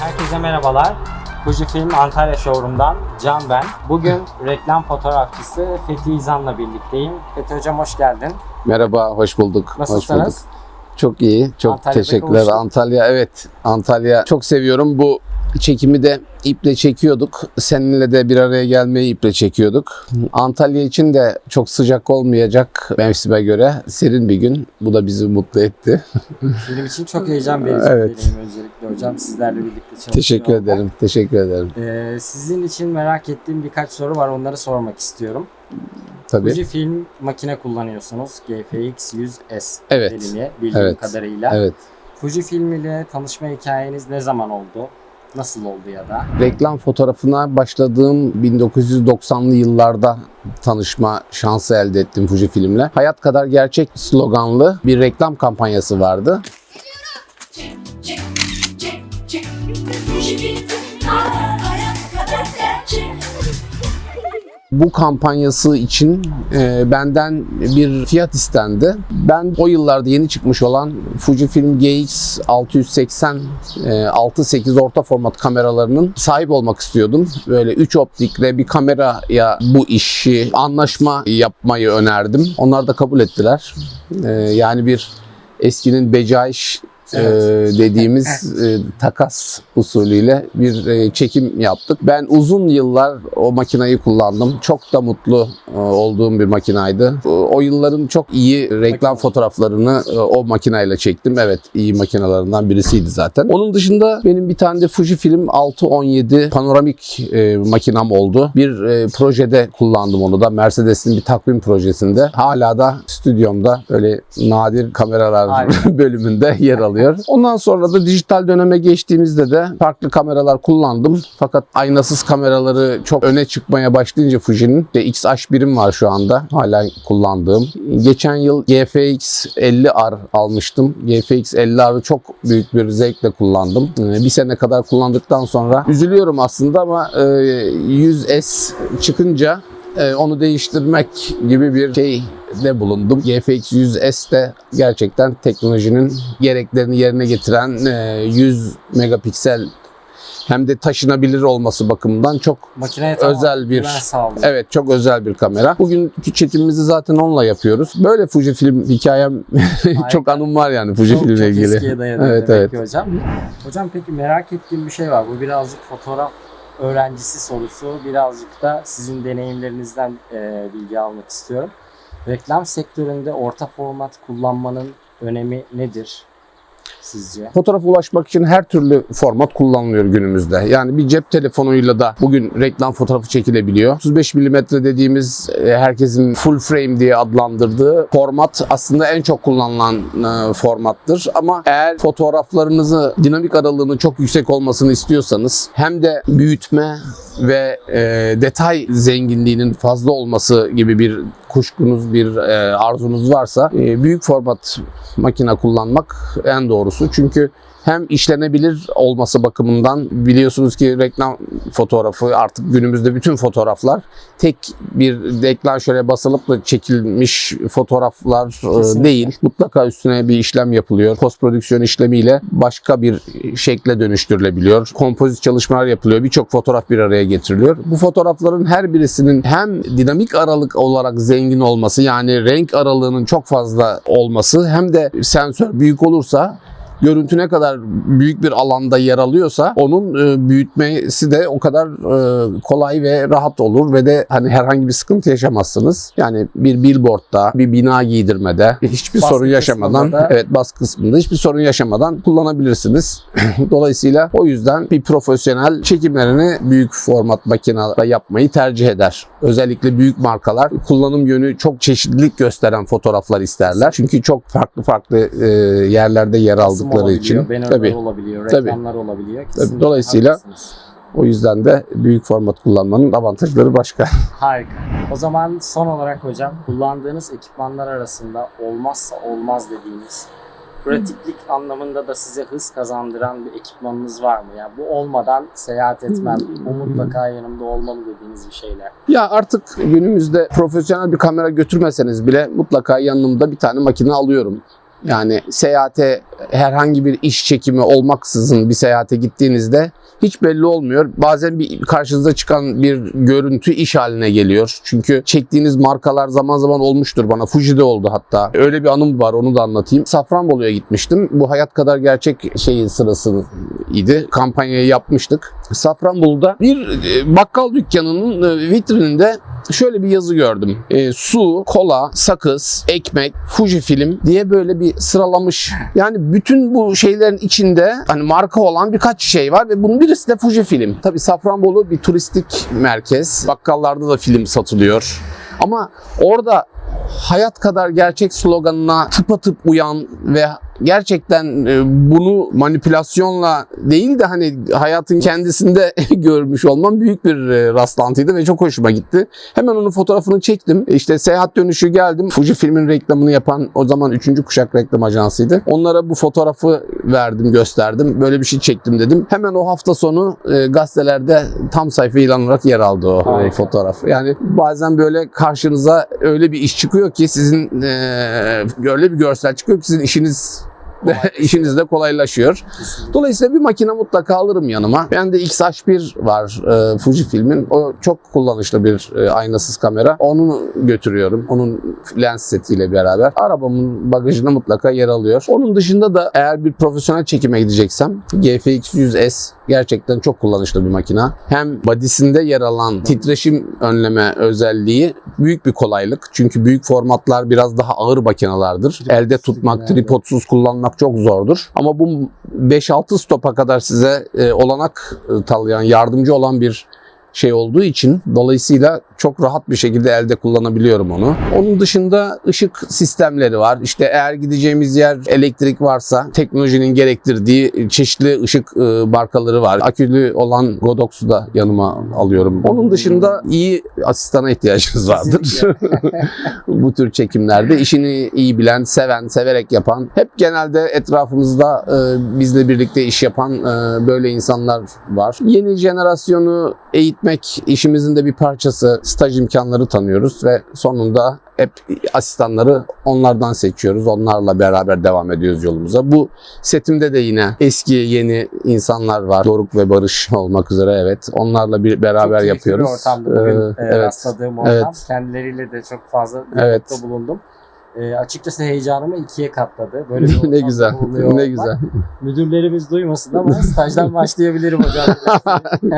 Herkese merhabalar. Fujifilm Antalya Showroom'dan Can ben. Bugün reklam fotoğrafçısı Fethi İzan'la birlikteyim. Fethi Hocam hoş geldin. Merhaba, hoş bulduk. Hoş Nasılsınız? bulduk. Çok iyi, çok Antalya'da teşekkürler. kavuştuk. Antalya, evet. Antalya çok seviyorum. Bu çekimi de iple çekiyorduk. Seninle de bir araya gelmeyi iple çekiyorduk. Antalya için de çok sıcak olmayacak mevsime göre serin bir gün. Bu da bizi mutlu etti. Benim için çok heyecan verici Evet. bir deneyim öncelikle hocam. Sizlerle birlikte çalışıyor Teşekkür ederim, teşekkür ederim. Ee, sizin için merak ettiğim birkaç soru var. Onları sormak istiyorum. Tabii. Fujifilm makine kullanıyorsunuz. GFX 100S Evet. modelini bildiğim Evet. kadarıyla. Evet. Fujifilm ile tanışma hikayeniz ne zaman oldu? Nasıl oldu ya da? Reklam fotoğrafına başladığım 1990'lı yıllarda tanışma şansı elde ettim Fujifilm'le. Hayat kadar gerçek sloganlı bir reklam kampanyası vardı. Bu kampanyası için e, benden bir fiyat istendi. Ben o yıllarda yeni çıkmış olan Fujifilm GX 680 e, 6.8 orta format kameralarının sahip olmak istiyordum. Böyle 3 optikle bir kameraya bu işi anlaşma yapmayı önerdim. Onlar da kabul ettiler. E, yani bir eskinin becaiş Evet. dediğimiz e, takas usulüyle bir e, çekim yaptık. Ben uzun yıllar o makinayı kullandım. Çok da mutlu e, olduğum bir makinaydı. O, yılların çok iyi reklam fotoğraflarını o makinayla çektim. Evet iyi makinalarından birisiydi zaten. Onun dışında benim bir tane de Fujifilm 617 panoramik makinam oldu. Bir projede kullandım onu da. Mercedes'in bir takvim projesinde. Hala da stüdyomda öyle nadir kameralar Harika. bölümünde yer alıyor. Ondan sonra da dijital döneme geçtiğimizde de farklı kameralar kullandım. Fakat aynasız kameraları çok öne çıkmaya başlayınca Fuji'nin de XH1'im var şu anda hala kullandığım. Geçen yıl GFX 50R almıştım. GFX 50R'ı çok büyük bir zevkle kullandım. Ee, Bir sene kadar kullandıktan sonra üzülüyorum aslında ama e, 100S çıkınca e, onu değiştirmek gibi bir şey de bulundum. GFX 100S de gerçekten teknolojinin gereklerini yerine getiren e, 100 megapiksel hem de taşınabilir olması bakımından çok Makineye tamam, özel bir güven sağlıyor. Evet çok özel bir kamera. Bugünkü çekimimizi zaten onunla yapıyoruz. Böyle Fujifilm hikayem çok anım var yani Fujifilm çok ile ilgili. Evet evet. hocam. Hocam peki merak ettiğim bir şey var. Bu birazcık fotoğraf öğrencisi sorusu. Birazcık da sizin deneyimlerinizden e, bilgi almak istiyorum. Reklam sektöründe orta format kullanmanın önemi nedir sizce? Fotoğrafa ulaşmak için her türlü format kullanılıyor günümüzde. Yani bir cep telefonuyla da bugün reklam fotoğrafı çekilebiliyor. 35 mm dediğimiz e, herkesin full frame diye adlandırdığı format aslında en çok kullanılan e, formattır. Ama eğer fotoğraflarınızı dinamik aralığının çok yüksek olmasını istiyorsanız hem de büyütme ve e, detay zenginliğinin fazla olması gibi bir kuşkunuz, bir e, arzunuz varsa e, büyük format makine kullanmak en doğrusu. Çünkü hem işlenebilir olması bakımından biliyorsunuz ki reklam fotoğrafı artık günümüzde bütün fotoğraflar tek bir deklanşöre basılıp da çekilmiş fotoğraflar e, Kesinlikle. değil. Mutlaka üstüne bir işlem yapılıyor. Post prodüksiyon işlemiyle başka bir şekle dönüştürülebiliyor. Kompozit çalışmalar yapılıyor. Birçok fotoğraf bir araya getiriliyor. Bu fotoğrafların her birisinin hem dinamik aralık olarak zengin olması yani renk aralığının çok fazla olması hem de sensör büyük olursa görüntü ne kadar büyük bir alanda yer alıyorsa onun e, büyütmesi de o kadar e, kolay ve rahat olur ve de hani herhangi bir sıkıntı yaşamazsınız. Yani bir billboardda, bir bina giydirmede hiçbir Baskı sorun yaşamadan da- evet bas kısmında hiçbir sorun yaşamadan kullanabilirsiniz. Dolayısıyla o yüzden bir profesyonel çekimlerini büyük format makinede yapmayı tercih eder. Özellikle büyük markalar kullanım yönü çok çeşitlilik gösteren fotoğraflar isterler. Çünkü çok farklı farklı e, yerlerde yer Basım olabiliyor, için. Tabii. olabiliyor, Tabii. reklamlar olabiliyor. Tabii, dolayısıyla- haklısınız. O yüzden de büyük format kullanmanın avantajları başka. Harika. O zaman son olarak hocam kullandığınız ekipmanlar arasında olmazsa olmaz dediğiniz pratiklik anlamında da size hız kazandıran bir ekipmanınız var mı? Yani bu olmadan seyahat etmem, bu mutlaka yanımda olmalı dediğiniz bir şeyler. Ya artık günümüzde profesyonel bir kamera götürmeseniz bile mutlaka yanımda bir tane makine alıyorum. Yani seyahate herhangi bir iş çekimi olmaksızın bir seyahate gittiğinizde hiç belli olmuyor. Bazen bir karşınıza çıkan bir görüntü iş haline geliyor. Çünkü çektiğiniz markalar zaman zaman olmuştur bana. Fuji'de oldu hatta. Öyle bir anım var onu da anlatayım. Safranbolu'ya gitmiştim. Bu hayat kadar gerçek şeyin sırası idi. Kampanyayı yapmıştık. Safranbolu'da bir e, bakkal dükkanının e, vitrininde şöyle bir yazı gördüm. E, su, kola, sakız, ekmek, Fujifilm diye böyle bir sıralamış. Yani bütün bu şeylerin içinde hani marka olan birkaç şey var ve bunun birisi de Fujifilm. Tabii Safranbolu bir turistik merkez. Bakkallarda da film satılıyor. Ama orada hayat kadar gerçek sloganına tıpatıp uyan ve gerçekten e, bunu manipülasyonla değil de hani hayatın kendisinde görmüş olmam büyük bir e, rastlantıydı ve çok hoşuma gitti. Hemen onun fotoğrafını çektim. İşte seyahat dönüşü geldim. Fujifilm'in reklamını yapan o zaman 3. kuşak reklam ajansıydı. Onlara bu fotoğrafı verdim, gösterdim. Böyle bir şey çektim dedim. Hemen o hafta sonu e, gazetelerde tam sayfa ilan olarak yer aldı o Harika. e, fotoğraf. Yani bazen böyle karşınıza öyle bir iş çıkıyor ki sizin e, öyle bir görsel çıkıyor ki sizin işiniz işiniz de kolaylaşıyor. Kesinlikle. Dolayısıyla bir makine mutlaka alırım yanıma. Bende X-H1 var e, Fujifilm'in. O çok kullanışlı bir e, aynasız kamera. Onu götürüyorum. Onun lens setiyle beraber. Arabamın bagajına mutlaka yer alıyor. Onun dışında da eğer bir profesyonel çekime gideceksem GFX 100S gerçekten çok kullanışlı bir makina. Hem body'sinde yer alan titreşim önleme özelliği büyük bir kolaylık. Çünkü büyük formatlar biraz daha ağır makinelerdir. Elde tutmak, tripodsuz kullanmak çok zordur. Ama bu 5-6 stopa kadar size e, olanak e, tanıyan, yardımcı olan bir şey olduğu için dolayısıyla çok rahat bir şekilde elde kullanabiliyorum onu. Onun dışında ışık sistemleri var. İşte eğer gideceğimiz yer elektrik varsa teknolojinin gerektirdiği çeşitli ışık e, markaları var. Akülü olan Godox'u da yanıma alıyorum. Onun dışında iyi asistana ihtiyacınız vardır. Bu tür çekimlerde işini iyi bilen, seven, severek yapan, hep genelde etrafımızda e, bizle birlikte iş yapan e, böyle insanlar var. Yeni jenerasyonu eğitmek işimizin de bir parçası. Staj imkanları tanıyoruz ve sonunda hep asistanları onlardan seçiyoruz. Onlarla beraber devam ediyoruz yolumuza. Bu setimde de yine eski yeni insanlar var. Doruk ve Barış olmak üzere evet. Onlarla bir beraber çok yapıyoruz. bir ortamda bugün Ee, e, evet. rastladığım ortam. Evet. Kendileriyle de çok fazla Evet. bulundum. E, açıkçası heyecanımı ikiye katladı. Böyle bir ne güzel. Ne olmak. güzel. Müdürlerimiz duymasın ama stajdan başlayabilirim hocam.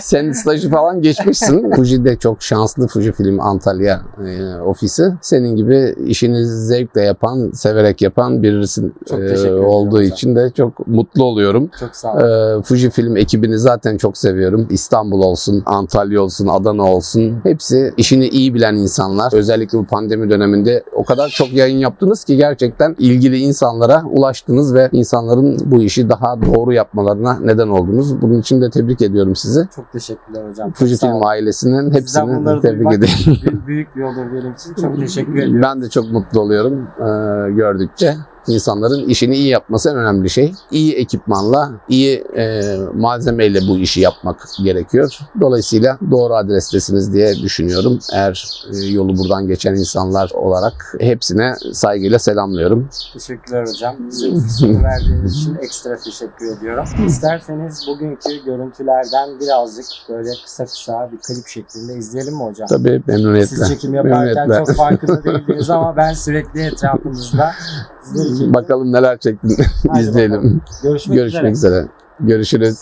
Sen stajı falan geçmişsin. Fuji de çok şanslı Fuji Film Antalya e, ofisi. Senin gibi işini zevkle yapan, severek yapan birisi e, olduğu hocam. için de çok mutlu oluyorum. çok sağ olun. E, Fuji Film ekibini zaten çok seviyorum. İstanbul olsun, Antalya olsun, Adana olsun. Hepsi işini iyi bilen insanlar. Özellikle bu pandemi döneminde o kadar çok yayın yaptınız ki gerçekten ilgili insanlara ulaştınız ve insanların bu işi daha doğru yapmalarına neden oldunuz. Bunun için de tebrik ediyorum sizi. Çok teşekkürler hocam. Çok Fuji sağ Film olun. ailesinin hepsini tebrik ederim. büyük- büyük bir olur benim için. Çok teşekkür ediyorum. Ben de çok mutlu oluyorum gördükçe. İnsanların işini iyi yapması en önemli şey. İyi ekipmanla, iyi e, malzemeyle bu işi yapmak gerekiyor. Dolayısıyla doğru adrestesiniz diye düşünüyorum. Eğer e, yolu buradan geçen insanlar olarak hepsine saygıyla selamlıyorum. Teşekkürler hocam. Bize verdiğiniz için ekstra teşekkür ediyorum. İsterseniz bugünkü görüntülerden birazcık böyle kısa kısa bir klip şeklinde izleyelim mi hocam? Tabii memnuniyetle. Siz çekim yaparken Memnuniyetle. çok farkında değildiniz ama ben sürekli etrafınızda sizler Bakalım neler çektin. İzleyelim. Görüşmek, Görüşmek üzere. üzere. Görüşürüz.